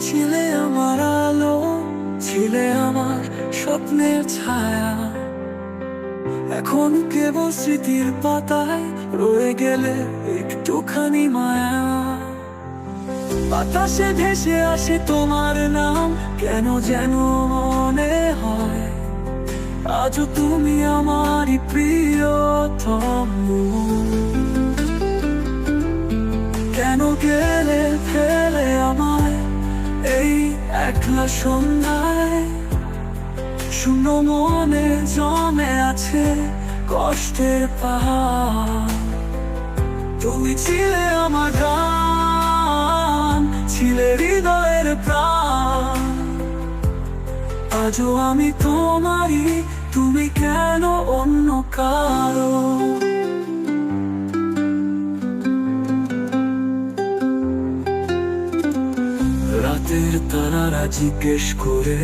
ছিলে আমার আলো, ছিলে আমার স্বপ্নের ছায়া। এখন কেবল স্মৃতির পাতায় রয়ে গেলে একটুখানি মায়া। বাতাসে ভেসে আসে তোমার নাম, কেন যেন মনে হয়? আজও তুমি আমারই প্রিয়তম। একলা সন্ধ্যায় শূন্য মনে জমে আছে কষ্টের তুমি ছিলে আমার গান, ছিলে হৃদয়ের প্রাণ। আজও আমি তোমারই, তুমি কেন অন্য কারও? রাতের তারারা জিজ্ঞেস করে,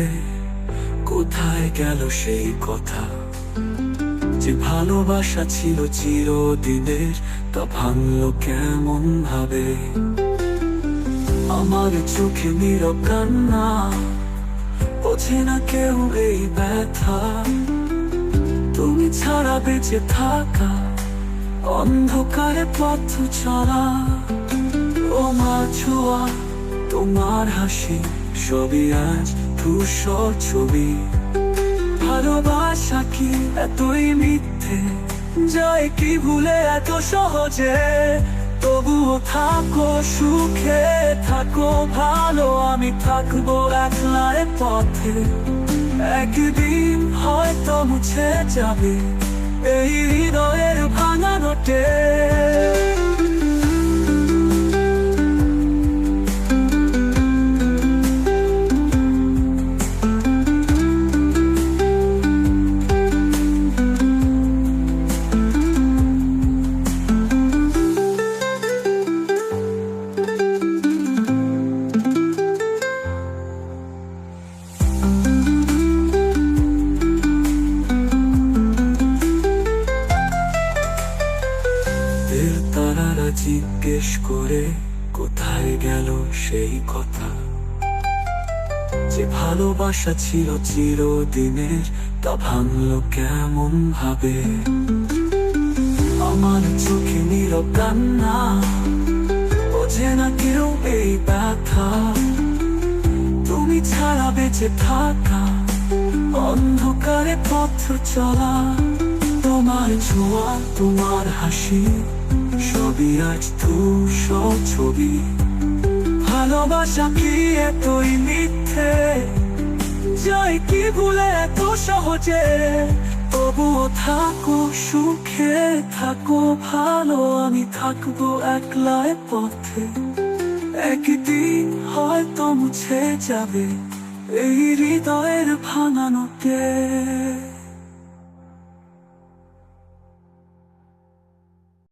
কোথায় গেল সেই কথা? যে ভালোবাসা ছিল চিরদিনের, তা ভাঙলো কেমন ভাবে আমার চোখে নীরব কান্না, বোঝে না কেউ এই ব্যথা। তুমি ছাড়া বেঁচে থাকা, অন্ধকারে পথ চলা, ও মা ছোঁয়া। তোমার হাসি, সবই আজ ধূসর ছবি। ভালোবাসা কি এতই মিথ্যে? যায় কি ভুলে এত সহজে? তবুও থাকো সুখে, থাকো ভালো, আমি থাকব একলার পথে। একদিন হয়তো মুছে যাবে, এই হৃদয়ের ভাঙা রাতের তারারা জিজ্ঞেস করে, কোথায় গেল সেই কথা? যে ভালোবাসা ছিল চিরদিনের, তা ভাঙলো কেমন ভাবে আমার চোখে নীরব কান্না বোঝে না কেউ এই ব্যথা? তুমি ছাড়া বেঁচে থাকা, অন্ধকারে পথ চলা, তোমার ছোঁয়া, তোমার হাসি সবই আজ ধূসর ছবি। ভালোবাসা কি এতই মিথ্যে? যাই কি ভুলে এত সহজে? তবুও থাকো, সুখে থাকো, ভালো আমি থাকব একলায় পথে। একদিন হয়তো মুছে যাবে এই হৃদয়ের ভাঙানোতে।